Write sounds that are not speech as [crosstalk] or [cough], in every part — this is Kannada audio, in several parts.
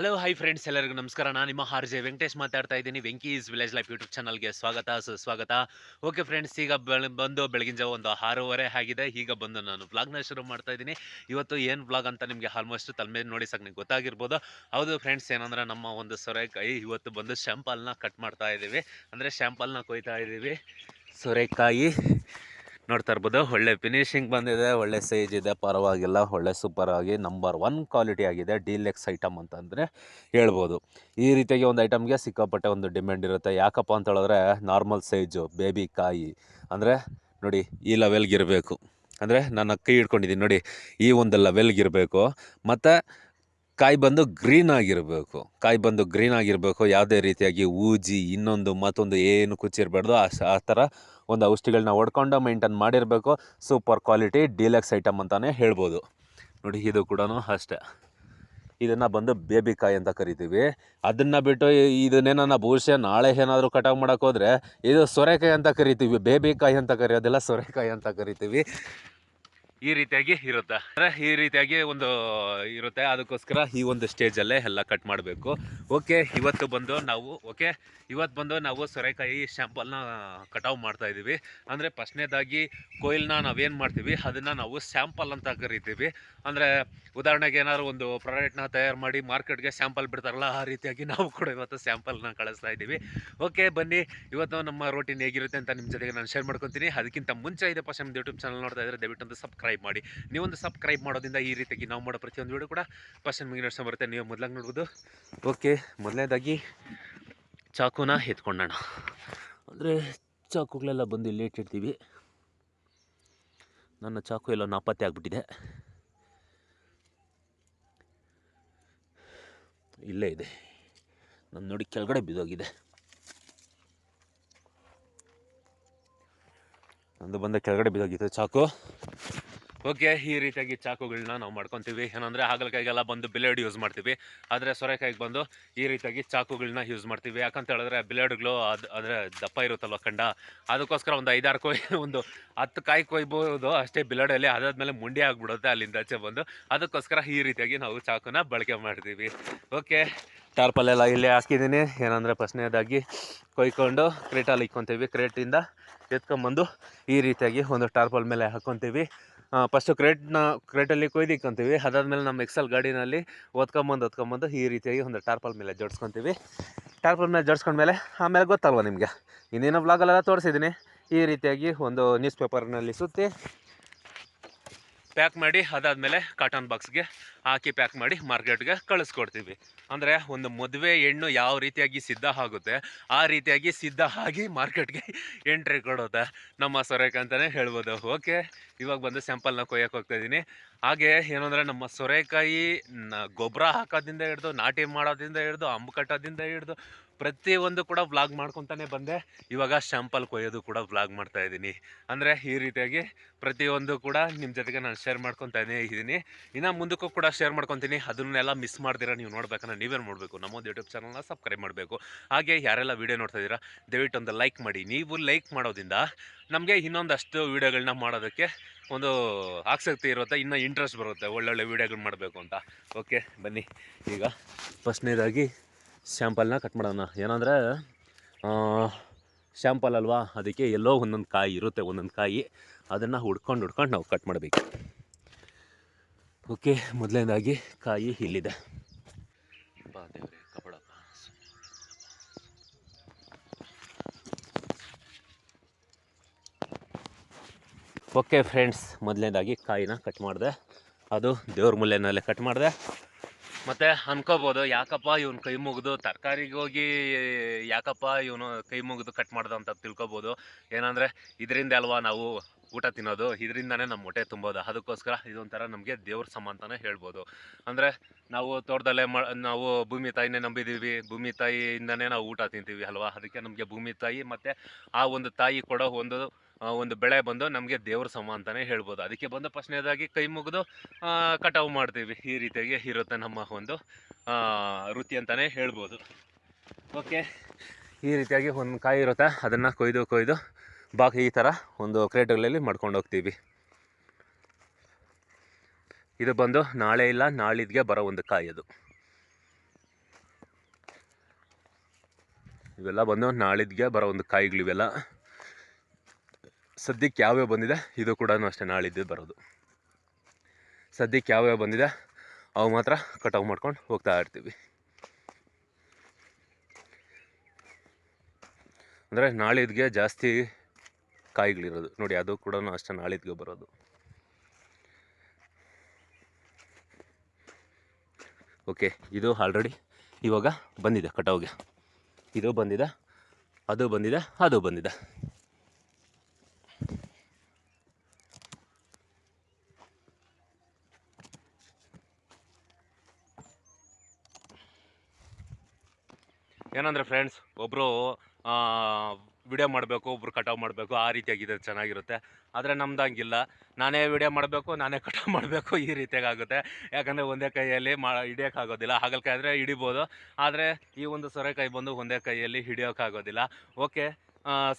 ಹಲೋ ಹೈ ಫ್ರೆಂಡ್ಸ್ ಎಲ್ಲರಿಗೂ ನಮಸ್ಕಾರ. ನಾನು ನಿಮ್ಮ ಆರ್ ಜೆ ವೆಂಕಟೇಶ್ ಮಾತಾಡ್ತಾ ಇದ್ದೀನಿ. ವೆಂಕೀಸ್ ವಿಲೇಜ್ ಲೈಫ್ ಯೂಟ್ಯೂಬ್ ಚಾನಲ್ಗೆ ಸ್ವಾಗತ, ಸುಸ್ವಾಗತ. ಓಕೆ ಫ್ರೆಂಡ್ಸ್ ಈಗ ಬಂದು ಬೆಳಗಿನ ಜಾವ ಒಂದು ಆರೂವರೆ ಆಗಿದೆ. ಈಗ ಬಂದು ನಾನು ವ್ಲಾಗ್ನ ಶುರು ಮಾಡ್ತಾ ಇದ್ದೀನಿ. ಇವತ್ತು ಏನು ವ್ಲಾಗ್ ಅಂತ ನಿಮಗೆ ಆಲ್ಮೋಸ್ಟ್ ತಲೆ ನೋಡಿ ಸಾಕು ನಿಮ್ಗೆ ಗೊತ್ತಾಗಿರ್ಬೋದು. ಹೌದು ಫ್ರೆಂಡ್ಸ್ ಏನಂದ್ರೆ ನಮ್ಮ ಒಂದು ಸೊರೆಕಾಯಿ ಇವತ್ತು ಬಂದು ಶ್ಯಾಂಪಲ್ನ ಕಟ್ ಮಾಡ್ತಾ ಇದ್ದೀವಿ ಅಂದರೆ ಶ್ಯಾಂಪಲ್ನ ಕೊಯ್ತಾ ಇದ್ದೀವಿ ಸೊರೆಕಾಯಿ. ನೋಡ್ತಾ ಇರ್ಬೋದು, ಒಳ್ಳೆ ಫಿನಿಶಿಂಗ್ ಬಂದಿದೆ, ಒಳ್ಳೆ ಸೈಜ್ ಇದೆ, ಪರವಾಗಿಲ್ಲ, ಒಳ್ಳೆ ಸೂಪರ್ ಆಗಿ ನಂಬರ್ ಒನ್ ಕ್ವಾಲಿಟಿ ಆಗಿದೆ ಡೀಲೆಕ್ಸ್ ಐಟಮ್ ಅಂತಂದರೆ ಹೇಳ್ಬೋದು. ಈ ರೀತಿಯಾಗಿ ಒಂದು ಐಟಮ್ಗೆ ಸಿಕ್ಕಾಪಟ್ಟೆ ಒಂದು ಡಿಮ್ಯಾಂಡ್ ಇರುತ್ತೆ. ಯಾಕಪ್ಪ ಅಂತ ಹೇಳಿದ್ರೆ ನಾರ್ಮಲ್ ಸೈಜು ಬೇಬಿ ಕಾಯಿ. ಅಂದರೆ ನೋಡಿ, ಈ ಲೆವೆಲ್ಗಿರಬೇಕು ಅಂದರೆ ನಾನು ಕೈ ಹಿಡ್ಕೊಂಡಿದ್ದೀನಿ ನೋಡಿ, ಈ ಒಂದು ಲೆವೆಲ್ಗಿರಬೇಕು ಮತ್ತು ಕಾಯಿ ಬಂದು ಗ್ರೀನ್ ಆಗಿರಬೇಕು. ಕಾಯಿ ಬಂದು ಗ್ರೀನ್ ಆಗಿರಬೇಕು. ಯಾವುದೇ ರೀತಿಯಾಗಿ ಊಜಿ, ಇನ್ನೊಂದು, ಮತ್ತೊಂದು ಏನು ಕುಚ್ಚಿರಬಾರ್ದು ಆ ಆ ಥರ ಒಂದು ಔಷಧಿಗಳನ್ನ ಹೊಡ್ಕೊಂಡು ಮೇಂಟೈನ್ ಮಾಡಿರಬೇಕು. ಸೂಪರ್ ಕ್ವಾಲಿಟಿ ಡೀಲಕ್ಸ್ ಐಟಮ್ ಅಂತಲೇ ಹೇಳ್ಬೋದು. ನೋಡಿ, ಇದು ಕೂಡ ಅಷ್ಟೇ. ಇದನ್ನು ಬಂದು ಬೇಬಿ ಕಾಯಿ ಅಂತ ಕರಿತೀವಿ. ಅದನ್ನು ಬಿಟ್ಟು ಇದನ್ನೇನ ಬಹುಶಃ ನಾಳೆ ಏನಾದರೂ ಕಟಾವು ಮಾಡೋಕ್ಕೋದ್ರೆ ಇದು ಸೊರೆಕಾಯಿ ಅಂತ ಕರಿತೀವಿ. ಬೇಬಿ ಕಾಯಿ ಅಂತ ಕರೆಯೋದಿಲ್ಲ ಸೊರೆಕಾಯಿ ಅಂತ ಕರಿತೀವಿ. ಈ ರೀತಿಯಾಗಿ ಇರುತ್ತೆ. ಅಂದರೆ ಈ ರೀತಿಯಾಗಿ ಒಂದು ಇರುತ್ತೆ. ಅದಕ್ಕೋಸ್ಕರ ಈ ಒಂದು ಸ್ಟೇಜಲ್ಲೇ ಎಲ್ಲ ಕಟ್ ಮಾಡಬೇಕು. ಓಕೆ ಇವತ್ತು ಬಂದು ನಾವು ಓಕೆ ಇವತ್ತು ಬಂದು ನಾವು ಸೊರೆಕಾಯಿ ಶ್ಯಾಂಪಲ್ನ ಕಟಾವು ಮಾಡ್ತಾ ಇದ್ದೀವಿ. ಅಂದರೆ ಫಸ್ಟ್ನೇದಾಗಿ ಕೊಯ್ಲನ್ನ ನಾವೇನು ಮಾಡ್ತೀವಿ, ಅದನ್ನು ನಾವು ಸ್ಯಾಂಪಲ್ ಅಂತ ಕರಿತೀವಿ. ಅಂದರೆ ಉದಾಹರಣೆಗೆ ಏನಾದ್ರು ಒಂದು ಪ್ರಾಡಕ್ಟ್ನ ತಯಾರು ಮಾಡಿ ಮಾರ್ಕೆಟ್ಗೆ ಸ್ಯಾಂಪಲ್ ಬಿಡ್ತಾರಲ್ಲ, ಆ ರೀತಿಯಾಗಿ ನಾವು ಕೂಡ ಇವತ್ತು ಸ್ಯಾಂಪಲ್ನ ಕಳಿಸ್ತಾ ಇದ್ದೀವಿ. ಓಕೆ ಬನ್ನಿ. ಇವತ್ತು ನಮ್ಮ ರೋಟೀನ್ ಹೇಗಿರುತ್ತೆ ಅಂತ ನಿಮ್ಮ ಜೊತೆಗೆ ನಾನು ಶೇರ್ ಮಾಡ್ಕೊತೀನಿ. ಅದಕ್ಕಿಂತ ಮುಂಚೆ, ಇದೆ ಪಶ್ಚಿಮ ಯೂಟ್ಯೂಬ್ ಚಾನಲ್ ನೋಡ್ತಾ ಇದ್ದರೆ ದಯವಿಟ್ಟು ಒಂದು ಸಬ್ಸ್ಕ್ರೈಬ್ ಮಾಡಿ. ನೀವೊಂದು ಸಬ್ಸ್ಕ್ರೈಬ್ ಮಾಡೋದ್ರಿಂದ ಈ ರೀತಿಯಾಗಿ ನಾವು ಮಾಡೋ ಪ್ರತಿಯೊಂದು ವೀಡಿಯೋ ಕೂಡ ಫಸ್ಟ್ ನಿಮಗೆ ನಡ್ಸ್ಕೊಂಡ್ ಬರುತ್ತೆ. ನೀವು ಮೊದಲಾಗಿ ನೋಡ್ಬೋದು. ಓಕೆ ಮೊದಲನೇದಾಗಿ ಚಾಕುನ ಎತ್ಕೊಂಡೋಣ. ಅಂದರೆ ಚಾಕುಗಳೆಲ್ಲ ಬಂದು ಇಲ್ಲಿ ಇಟ್ಟಿರ್ತೀವಿ ನನ್ನ ಚಾಕು ಎಲ್ಲ ನಾಪತ್ತೆ ಆಗಿಬಿಟ್ಟಿದೆ. ಇಲ್ಲೇ ಇದೆ. ನಾನು ನೋಡಿ ಕೆಳಗಡೆ ಬಿದ್ದೋಗಿದೆ. ನಂದು ಬಂದ ಕೆಳಗಡೆ ಬಿದ್ದೋಗಿತ್ತು ಚಾಕು. ಓಕೆ, ಈ ರೀತಿಯಾಗಿ ಚಾಕುಗಳನ್ನ ನಾವು ಮಾಡ್ಕೊತೀವಿ. ಏನಂದರೆ ಹಾಗಲಕಾಯಿಗೆಲ್ಲ ಬಂದು ಬಿಲೇಡ್ ಯೂಸ್ ಮಾಡ್ತೀವಿ. ಆದರೆ ಸೊರೆಕಾಯಿಗೆ ಬಂದು ಈ ರೀತಿಯಾಗಿ ಚಾಕುಗಳನ್ನ ಯೂಸ್ ಮಾಡ್ತೀವಿ. ಯಾಕಂತ ಹೇಳಿದ್ರೆ ಬಿಲೇಡ್ಗಳು ಅದು, ಅಂದರೆ ದಪ್ಪ ಇರುತ್ತಲ್ವ ಕಂಡ? ಅದಕ್ಕೋಸ್ಕರ ಒಂದು ಐದಾರು ಕೊಯ್, ಒಂದು ಹತ್ತು ಕಾಯಿ ಕೊಯ್ಬೋದು ಅಷ್ಟೇ ಬಿಲೇಡಲ್ಲಿ. ಅದಾದ್ಮೇಲೆ ಮುಂಡಿ ಆಗಿಬಿಡುತ್ತೆ ಅಲ್ಲಿಂದ ಆಚೆ ಬಂದು. ಅದಕ್ಕೋಸ್ಕರ ಈ ರೀತಿಯಾಗಿ ನಾವು ಚಾಕುನ ಬಳಕೆ ಮಾಡ್ತೀವಿ. ಓಕೆ ಟಾರ್ಪಲ್ಲೆಲ್ಲ ಇಲ್ಲೇ ಹಾಕಿದ್ದೀನಿ. ಏನಂದರೆ ಫಸ್ಟ್ನೇದಾಗಿ ಕೊಯ್ಕೊಂಡು ಕ್ರೇಟಲ್ಲಿ ಇಕ್ಕೊತೀವಿ. ಕ್ರೇಟಿಂದ ಎತ್ಕೊಂಬಂದು ಈ ರೀತಿಯಾಗಿ ಒಂದು ಟಾರ್ಪಲ್ ಮೇಲೆ ಹಾಕ್ಕೊತೀವಿ ಫಸ್ಟು ಕ್ರೇಟ್ನ ಕ್ರೇಟಲ್ಲಿ ಕೊಯ್ದು ಇಕ್ಕೊಂತೀವಿ ಅದಾದಮೇಲೆ ನಮ್ಮ ಎಕ್ಸಲ್ ಗಾಡಿನಲ್ಲಿ ಓದ್ಕೊಂಬಂದು ಓದ್ಕೊಂಬಂದು ಈ ರೀತಿಯಾಗಿ ಒಂದು ಟಾರ್ಪಲ್ ಮೇಲೆ ಜೋಡಿಸ್ಕೊತೀವಿ. ಟಾರ್ಪಲ್ ಮೇಲೆ ಜೋಡಿಸ್ಕೊಂಡ್ಮೇಲೆ ಆಮೇಲೆ ಗೊತ್ತಲ್ವ ನಿಮಗೆ? ಇನ್ನೇನು ಬ್ಲಾಗಲ್ಲೆಲ್ಲ ತೋರಿಸಿದ್ದೀನಿ ಈ ರೀತಿಯಾಗಿ ಒಂದು ನ್ಯೂಸ್ ಪೇಪರ್ನಲ್ಲಿ ಸುತ್ತಿ ಪ್ಯಾಕ್ ಮಾಡಿ, ಅದಾದಮೇಲೆ ಕಾಟನ್ ಬಾಕ್ಸ್ಗೆ ಹಾಕಿ ಪ್ಯಾಕ್ ಮಾಡಿ ಮಾರ್ಕೆಟ್ಗೆ ಕಳಿಸ್ಕೊಡ್ತೀವಿ. ಅಂದರೆ ಒಂದು ಮದುವೆ ಹೆಣ್ಣು ಯಾವ ರೀತಿಯಾಗಿ ಸಿದ್ಧ ಆಗುತ್ತೆ, ಆ ರೀತಿಯಾಗಿ ಸಿದ್ಧ ಆಗಿ ಮಾರ್ಕೆಟ್ಗೆ ಎಂಟ್ರಿ ಕೊಡುತ್ತೆ. ನಮ್ಮ ಸೊರೆಕಾಯಿ ಅಂತಲೇ ಹೇಳ್ಬೋದು. ಓಕೆ ಇವಾಗ ಬಂದು ಸ್ಯಾಂಪಲ್ನ ಕೊಯ್ಯಕ್ಕೆ ಹೋಗ್ತಾ ಇದ್ದೀನಿ. ಹಾಗೆ ಏನಂದರೆ ನಮ್ಮ ಸೊರೆಕಾಯಿ ಗೊಬ್ಬರ ಹಾಕೋದ್ರಿಂದ ಹಿಡ್ದು, ನಾಟಿ ಮಾಡೋದ್ರಿಂದ ಹಿಡ್ದು, ಅಂಬು ಕಟ್ಟೋದ್ರಿಂದ ಹಿಡ್ದು ಪ್ರತಿಯೊಂದು ಕೂಡ ವ್ಲಾಗ್ ಮಾಡ್ಕೊತಾನೆ ಬಂದೆ. ಇವಾಗ ಸ್ಯಾಂಪಲ್ ಕೊಯ್ಯೋದು ಕೂಡ ವ್ಲಾಗ್ ಮಾಡ್ತಾ ಇದ್ದೀನಿ. ಅಂದರೆ ಈ ರೀತಿಯಾಗಿ ಪ್ರತಿಯೊಂದು ಕೂಡ ನಿಮ್ಮ ಜೊತೆಗೆ ನಾನು ಶೇರ್ ಮಾಡ್ಕೊತಾನೇ ಇದ್ದೀನಿ ಇನ್ನು ಮುಂದಕ್ಕೂ ಕೂಡ ಶೇರ್ ಮಾಡ್ಕೊತೀನಿ. ಅದನ್ನೆಲ್ಲ ಮಿಸ್ ಮಾಡ್ದಿರ ನೀವು ನೋಡ್ಬೇಕಂದ್ರೆ ನೀವೇನು ಮಾಡಬೇಕು? ನಮ್ಮೊಂದು ಯೂಟ್ಯೂಬ್ ಚಾನಲ್ನ ಸಬ್ಸ್ಕ್ರೈಬ್ ಮಾಡಬೇಕು. ಹಾಗೆ ಯಾರೆಲ್ಲ ವೀಡಿಯೋ ನೋಡ್ತಾ ಇದ್ದೀರಾ, ದಯವಿಟ್ಟು ಒಂದು ಲೈಕ್ ಮಾಡಿ. ನೀವು ಲೈಕ್ ಮಾಡೋದ್ರಿಂದ ನಮಗೆ ಇನ್ನೊಂದಷ್ಟು ವೀಡಿಯೋಗಳನ್ನ ಮಾಡೋದಕ್ಕೆ ಒಂದು ಆಸಕ್ತಿ ಇರುತ್ತೆ, ಇನ್ನೂ ಇಂಟ್ರೆಸ್ಟ್ ಬರುತ್ತೆ, ಒಳ್ಳೊಳ್ಳೆ ವೀಡಿಯೋಗಳು ಮಾಡಬೇಕು ಅಂತ. ಓಕೆ ಬನ್ನಿ. ಈಗ ಫಸ್ಟ್ನೇದಾಗಿ ಶ್ಯಾಂಪಲ್ನ ಕಟ್ ಮಾಡೋಣ. ಏನಂದರೆ ಶ್ಯಾಂಪಲ್ ಅಲ್ವಾ, ಅದಕ್ಕೆ ಎಲ್ಲೋ ಒಂದೊಂದು ಕಾಯಿ ಇರುತ್ತೆ, ಒಂದೊಂದು ಕಾಯಿ. ಅದನ್ನು ಹುಡ್ಕೊಂಡು ಹುಡ್ಕೊಂಡು ನಾವು ಕಟ್ ಮಾಡಬೇಕು. ಓಕೆ ಮೊದಲನೇದಾಗಿ ಕಾಯಿ ಇಲ್ಲಿದೆ. ಬಾ ಓಕೆ ಫ್ರೆಂಡ್ಸ್ ಮೊದಲನೇದಾಗಿ ಕಾಯಿನ ಕಟ್ ಮಾಡಿದೆ. ಅದು ದೇವ್ರ ಮೂಲೆಯಲ್ಲೇ ಕಟ್ ಮಾಡಿದೆ. ಮತ್ತು ಅನ್ಕೋಬೋದು, ಯಾಕಪ್ಪ ಇವನು ಕೈ ಮುಗಿದು ತರಕಾರಿಗೆ ಹೋಗಿ, ಯಾಕಪ್ಪ ಇವನು ಕೈ ಮುಗಿದು ಕಟ್ ಮಾಡ್ದು ಅಂತ ತಿಳ್ಕೊಬೋದು. ಏನಂದರೆ, ಇದರಿಂದ ಅಲ್ವಾ ನಾವು ಊಟ ತಿನ್ನೋದು? ಇದರಿಂದನೇ ನಮ್ಮ ಹೊಟ್ಟೆ ತುಂಬೋದು. ಅದಕ್ಕೋಸ್ಕರ ಇದೊಂಥರ ನಮಗೆ ದೇವ್ರ ಸಮ ಅಂತಲೇ ಹೇಳ್ಬೋದು. ಅಂದರೆ, ನಾವು ತೋಟದಲ್ಲೇ ಮ, ನಾವು ಭೂಮಿ ತಾಯಿನೇ ನಂಬಿದ್ದೀವಿ ಭೂಮಿ ತಾಯಿಯಿಂದನೇ ನಾವು ಊಟ ತಿಂತೀವಿ ಅಲ್ವಾ? ಅದಕ್ಕೆ ನಮಗೆ ಭೂಮಿ ತಾಯಿ ಮತ್ತು ಆ ಒಂದು ತಾಯಿ ಕೊಡೋ ಒಂದು ಒಂದು ಬೆಳೆ ಬಂದು ನಮಗೆ ದೇವ್ರ ಸಮ ಅಂತಲೇ ಹೇಳ್ಬೋದು. ಅದಕ್ಕೆ ಬಂದು ಫಸ್ಟ್ನೇದಾಗಿ ಕೈ ಮುಗಿದು ಕಟಾವು ಮಾಡ್ತೀವಿ. ಈ ರೀತಿಯಾಗಿ ಇರುತ್ತೆ ನಮ್ಮ ಒಂದು ವೃತ್ತಿ ಅಂತಲೇ ಹೇಳ್ಬೋದು. ಓಕೆ. ಈ ರೀತಿಯಾಗಿ ಒಂದು ಕಾಯಿ ಇರುತ್ತೆ. ಅದನ್ನು ಕೊಯ್ದು ಕೊಯ್ದು, ಬಾಕಿ ಈ ಥರ ಒಂದು ಕ್ರೇಟ್ಗಳಲ್ಲಿ ಮಾಡ್ಕೊಂಡು ಹೋಗ್ತೀವಿ. ಇದು ಬಂದು ನಾಳೆ ಇಲ್ಲ, ನಾಳಿದ್ಗೆ ಬರೋ ಒಂದು ಕಾಯಿ ಅದು. ಇವೆಲ್ಲ ಬಂದು ನಾಳಿದ್ಗೆ ಬರೋ ಒಂದು ಕಾಯಿಗಳಿವೆಲ್ಲ. ಸದ್ಯಕ್ಕೆ ಯಾವ್ಯಾವ ಬಂದಿದೆ? ಇದು ಕೂಡ ಅಷ್ಟೇ ನಾಳಿದ್ದು ಬರೋದು. ಸದ್ಯಕ್ಕೆ ಯಾವ್ಯಾವ ಬಂದಿದೆ? ಅವು ಮಾತ್ರ ಕಟಾವು ಮಾಡ್ಕೊಂಡು ಹೋಗ್ತಾ ಇರ್ತೀವಿ. ಅಂದರೆ ನಾಳಿದ್ಗೆ ಜಾಸ್ತಿ ಕಾಯಿಗಳಿರೋದು. ನೋಡಿ, ಅದು ಕೂಡ ಅಷ್ಟೇ ನಾಳಿದ್ಗೆ ಬರೋದು. ಓಕೆ, ಇದು ಆಲ್ರೆಡಿ ಇವಾಗ ಬಂದಿದೆ ಕಟಾವ್ಗೆ ಇದು ಬಂದಿದೆ, ಅದು ಬಂದಿದೆ ಅದು ಬಂದಿದೆ. ಏನಂದರೆ ಫ್ರೆಂಡ್ಸ್ ಒಬ್ಬರು ವಿಡಿಯೋ ಮಾಡಬೇಕು, ಒಬ್ರು ಕಟಾವು ಮಾಡಬೇಕು, ಆ ರೀತಿಯಾಗಿದೆ ಚೆನ್ನಾಗಿರುತ್ತೆ. ಆದರೆ ನಮ್ದು ಹಂಗಿಲ್ಲ. ನಾನೇ ವಿಡಿಯೋ ಮಾಡಬೇಕು, ನಾನೇ ಕಟಾವು ಮಾಡಬೇಕು, ಈ ರೀತಿಯಾಗಿ ಆಗುತ್ತೆ. ಯಾಕಂದರೆ ಒಂದೇ ಕೈಯಲ್ಲಿ ಮಾ, ಹಿಡಿಯೋಕ್ಕಾಗೋದಿಲ್ಲ. ಹಾಗಲಕಾಯಿ ಹಿಡಿಬೋದು. ಆದರೆ ಈ ಒಂದು ಸೊರೆಕಾಯಿ ಬಂದು ಒಂದೇ ಕೈಯಲ್ಲಿ ಹಿಡಿಯೋಕ್ಕಾಗೋದಿಲ್ಲ. ಓಕೆ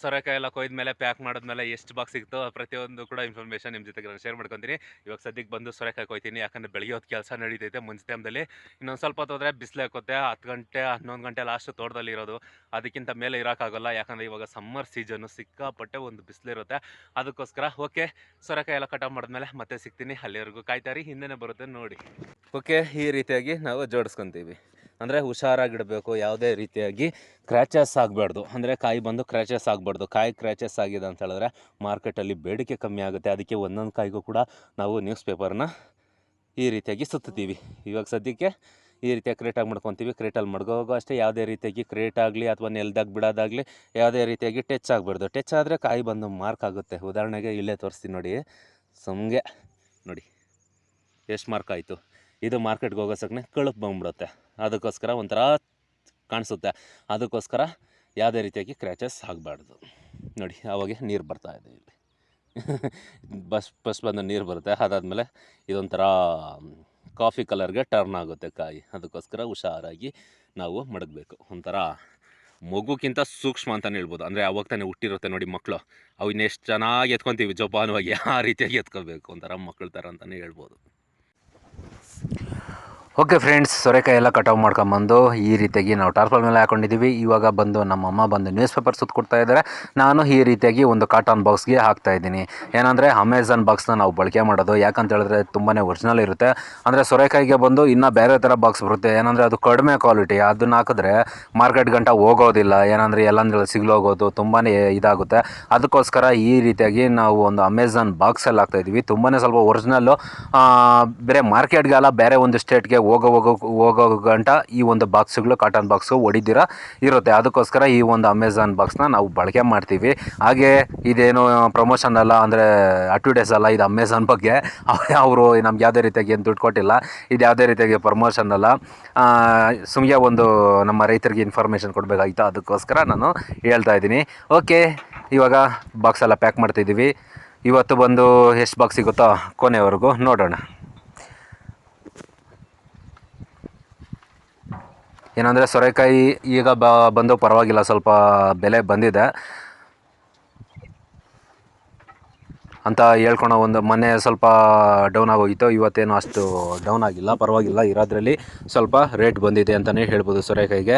ಸೊರೆಕಾಯಿ ಎಲ್ಲ ಕೊಯ್ದ ಮೇಲೆ, ಪ್ಯಾಕ್ ಮಾಡಿದ್ಮೇಲೆ ಎಷ್ಟು ಬಾಕ್ಸ್ ಸಿಗ್ತೋ ಪ್ರತಿಯೊಂದು ಕೂಡ ಇನ್ಫಾರ್ಮೇಷನ್ ನಿಮ್ಮ ಜೊತೆಗೆ ನಾನು ಶೇರ್ ಮಾಡ್ಕೊತೀನಿ. ಇವಾಗ ಸದ್ಯಕ್ಕೆ ಬಂದು ಸೊರೆಕಾಯಿ ಕೊಯ್ತೀನಿ, ಯಾಕಂದರೆ ಬೆಳಗ್ಗೆ ಹೊತ್ತು ಕೆಲಸ ನಡೀತೈತೆ ಮುಂಚೆ ಟೈಮ್ದಲ್ಲಿ ಇನ್ನೊಂದು ಸ್ವಲ್ಪ ಹೊತ್ತು ಹೋದರೆ ಬಿಸಿಲು ಹಾಕುತ್ತೆ, ಹತ್ತು ಗಂಟೆ, ಹನ್ನೊಂದು ಗಂಟೆ ಲಾಸ್ಟ್ ತೋಟದಲ್ಲಿ ಇರೋದು. ಅದಕ್ಕಿಂತ ಮೇಲೆ ಇರೋಕ್ಕಾಗಲ್ಲ ಯಾಕಂದರೆ ಇವಾಗ ಸಮ್ಮರ್ ಸೀಸನ್ನು ಸಿಕ್ಕಾಪಟ್ಟೆ ಒಂದು ಬಿಸಿಲಿರುತ್ತೆ ಅದಕ್ಕೋಸ್ಕರ ಓಕೆ ಸೊರೆಕಾಯಿ ಎಲ್ಲ ಕಟಾವು ಮಾಡಿದ್ಮೇಲೆ ಮತ್ತೆ ಸಿಗ್ತೀನಿ. ಅಲ್ಲಿವರೆಗೂ ಕಾಯ್ತಾರಿ ಹಿಂದೆನೇ ಬರುತ್ತೆ ನೋಡಿ. ಓಕೆ ಈ ರೀತಿಯಾಗಿ ನಾವು ಜೋಡಿಸ್ಕೊತೀವಿ. ಅಂದರೆ ಹುಷಾರಾಗಿಡಬೇಕು, ಯಾವುದೇ ರೀತಿಯಾಗಿ ಕ್ರ್ಯಾಚಸ್ ಆಗಬಾರ್ದು. ಅಂದರೆ ಕಾಯಿ ಬಂದು ಕ್ರ್ಯಾಚಸ್ ಆಗಬಾರ್ದು. ಕಾಯಿ ಕ್ರ್ಯಾಚಸ್ ಆಗಿದೆ ಅಂತ ಹೇಳಿದ್ರೆ ಮಾರ್ಕೆಟಲ್ಲಿ ಬೇಡಿಕೆ ಕಮ್ಮಿ ಆಗುತ್ತೆ. ಅದಕ್ಕೆ ಒಂದೊಂದು ಕಾಯಿಗೂ ಕೂಡ ನಾವು ನ್ಯೂಸ್ ಪೇಪರ್ನ ಈ ರೀತಿಯಾಗಿ ಸುತ್ತೀವಿ ಇವಾಗ ಸದ್ಯಕ್ಕೆ ಈ ರೀತಿಯಾಗಿ ಕ್ರೇಟಾಗಿ ಮಾಡ್ಕೊತೀವಿ. ಕ್ರೇಟಲ್ಲಿ ಮಡ್ಗೋಗೋ ಅಷ್ಟೇ ಯಾವುದೇ ರೀತಿಯಾಗಿ ಕ್ರೇಟ್ ಆಗಲಿ ಅಥವಾ ನೆಲ್ದಾಗ ಬಿಡೋದಾಗಲಿ ಯಾವುದೇ ರೀತಿಯಾಗಿ ಟಚ್ ಆಗಬಾರ್ದು. ಟಚ್ ಆದರೆ ಕಾಯಿ ಬಂದು ಮಾರ್ಕ್ ಆಗುತ್ತೆ. ಉದಾಹರಣೆಗೆ ಇಲ್ಲೇ ತೋರಿಸ್ತೀನಿ ನೋಡಿ. ಸುಮ್ಗೆ ನೋಡಿ. ಎಷ್ಟು ಮಾರ್ಕ್ ಆಯಿತು? ಇದು ಮಾರ್ಕೆಟ್ಗೆ ಹೋಗೋ ಸಕ್ಕನೆ ಕಳುಪ್ ಬಂದ್ಬಿಡುತ್ತೆ. ಅದಕ್ಕೋಸ್ಕರ ಒಂಥರ ಕಾಣಿಸುತ್ತೆ. ಅದಕ್ಕೋಸ್ಕರ ಯಾವುದೇ ರೀತಿಯಾಗಿ ಕ್ರ್ಯಾಚಸ್ ಆಗಬಾರ್ದು. ನೋಡಿ, ಅವಾಗೆ ನೀರು ಬರ್ತಾ ಇದೆ ಇಲ್ಲಿ. [laughs] ಬಸ್ ಬಸ್ ಬಂದು ನೀರು ಬರುತ್ತೆ. ಅದಾದಮೇಲೆ ಇದೊಂಥರ ಕಾಫಿ ಕಲರ್ಗೆ ಟರ್ನ್ ಆಗುತ್ತೆ ಕಾಯಿ. ಅದಕ್ಕೋಸ್ಕರ ಹುಷಾರಾಗಿ ನಾವು ಮಡಗಬೇಕು. ಒಂಥರ ಮಗುಕ್ಕಿಂತ ಸೂಕ್ಷ್ಮ ಅಂತಲೇ ಹೇಳ್ಬೋದು. ಅಂದರೆ ಅವಾಗ ತಾನೇ ಹುಟ್ಟಿರುತ್ತೆ ನೋಡಿ ಮಕ್ಕಳು ಅವನ್ನ ಇನ್ನೆಷ್ಟು ಚೆನ್ನಾಗಿ ಎತ್ಕೊತೀವಿ ಜೋಪಾನವಾಗಿ. ಆ ರೀತಿಯಾಗಿ ಎತ್ಕೋಬೇಕು. ಒಂಥರ ಮಕ್ಕಳ ಥರ ಅಂತಲೇ ಹೇಳ್ಬೋದು. あ。ಓಕೆ ಫ್ರೆಂಡ್ಸ್ ಸೊರೆಕಾಯಿ ಎಲ್ಲ ಕಟಾವು ಮಾಡ್ಕೊಂಬಂದು ಈ ರೀತಿಯಾಗಿ ನಾವು ಟಾರ್ಪಲ್ ಮೇಲೆ ಹಾಕೊಂಡಿದ್ದೀವಿ. ಇವಾಗ ಬಂದು ನಮ್ಮಮ್ಮ ಬಂದು ನ್ಯೂಸ್ ಪೇಪರ್ ಸುತ್ತಕೊಡ್ತಾ ಇದ್ದಾರೆ. ನಾನು ಈ ರೀತಿಯಾಗಿ ಒಂದು ಕಾಟನ್ ಬಾಕ್ಸ್ಗೆ ಹಾಕ್ತಾ ಇದ್ದೀನಿ. ಏನಂದರೆ ಅಮೆಝಾನ್ ಬಾಕ್ಸ್ನ ನಾವು ಬಳಕೆ ಮಾಡೋದು. ಯಾಕಂತ ಹೇಳಿದ್ರೆ ತುಂಬಾ ಒರಿಜಿನಲ್ ಇರುತ್ತೆ. ಅಂದರೆ, ಸೊರೆಕಾಯಿಗೆ ಬಂದು ಇನ್ನೂ ಬೇರೆ ಥರ ಬಾಕ್ಸ್ ಬರುತ್ತೆ. ಏನಂದರೆ, ಅದು ಕಡಿಮೆ ಕ್ವಾಲಿಟಿ ಅದನ್ನ ಹಾಕಿದ್ರೆ ಮಾರ್ಕೆಟ್ ಗಂಟ ಹೋಗೋದಿಲ್ಲ. ಏನಂದರೆ ಎಲ್ಲಂದ್ರೆ ಸಿಗ್ಲೋಗೋದು ತುಂಬಾ ಇದಾಗುತ್ತೆ. ಅದಕ್ಕೋಸ್ಕರ ಈ ರೀತಿಯಾಗಿ ನಾವು ಒಂದು ಅಮೆಝಾನ್ ಬಾಕ್ಸಲ್ಲಿ ಹಾಕ್ತಾ ಇದ್ದೀವಿ. ತುಂಬಾ ಸ್ವಲ್ಪ ಒರಿಜಿನಲ್ಲು ಬೇರೆ ಮಾರ್ಕೆಟ್ಗೆ ಅಲ್ಲ ಬೇರೆ ಒಂದು ಸ್ಟೇಟ್ಗೆ ಹೋಗೋ ಹೋಗೋ ಹೋಗೋ ಗಂಟ ಈ ಒಂದು ಬಾಕ್ಸ್ಗಳು ಕಾಟನ್ ಬಾಕ್ಸು ಹೊಡಿದಿರ ಇರುತ್ತೆ. ಅದಕ್ಕೋಸ್ಕರ ಈ ಒಂದು ಅಮೆಝಾನ್ ಬಾಕ್ಸ್ನ ನಾವು ಬಳಕೆ ಮಾಡ್ತೀವಿ. ಹಾಗೆ ಇದೇನು ಪ್ರಮೋಷನ್ ಅಲ್ಲ, ಅಂದರೆ ಅಡ್ವರ್ಟೈಸ್ ಅಲ್ಲ, ಇದು ಅಮೆಝಾನ್ ಬಗ್ಗೆ. [laughs] ಅವರು ನಮ್ಗೆ ಯಾವುದೇ ರೀತಿಯಾಗಿ ಏನು ದುಡ್ಡು ಕೊಟ್ಟಿಲ್ಲ. ಇದು ಯಾವುದೇ ರೀತಿಯಾಗಿ ಪ್ರಮೋಷನ್ ಅಲ್ಲ. ಸುಮ್ಮನೆ ಒಂದು ನಮ್ಮ ರೈತರಿಗೆ ಇನ್ಫಾರ್ಮೇಷನ್ ಕೊಡಬೇಕಾಗಿತ್ತು ಅದಕ್ಕೋಸ್ಕರ ನಾನು ಹೇಳ್ತಾ ಇದ್ದೀನಿ. ಓಕೆ ಇವಾಗ ಬಾಕ್ಸ್ ಎಲ್ಲ ಪ್ಯಾಕ್ ಮಾಡ್ತಿದ್ದೀವಿ. ಇವತ್ತು ಬಂದು ಎಷ್ಟು ಬಾಕ್ಸ್ ಸಿಗುತ್ತೋ ಕೊನೆವರೆಗೂ ನೋಡೋಣ. ಏನಂದರೆ ಸೊರೆಕಾಯಿ ಈಗ ಬ, ಬಂದು ಪರವಾಗಿಲ್ಲ, ಸ್ವಲ್ಪ ಬೆಲೆ ಬಂದಿದೆ. ಅಂತ ಹೇಳ್ಕೊಳೋ ಒಂದು ಮೊನ್ನೆ ಸ್ವಲ್ಪ ಡೌನ್ ಆಗೋಗಿತ್ತು. ಇವತ್ತೇನು ಅಷ್ಟು ಡೌನ್ ಆಗಿಲ್ಲ, ಪರವಾಗಿಲ್ಲ. ಇರೋದ್ರಲ್ಲಿ ಸ್ವಲ್ಪ ರೇಟ್ ಬಂದಿದೆ ಅಂತಲೇ ಹೇಳ್ಬೋದು ಸೊರೆಕಾಯಿಗೆ.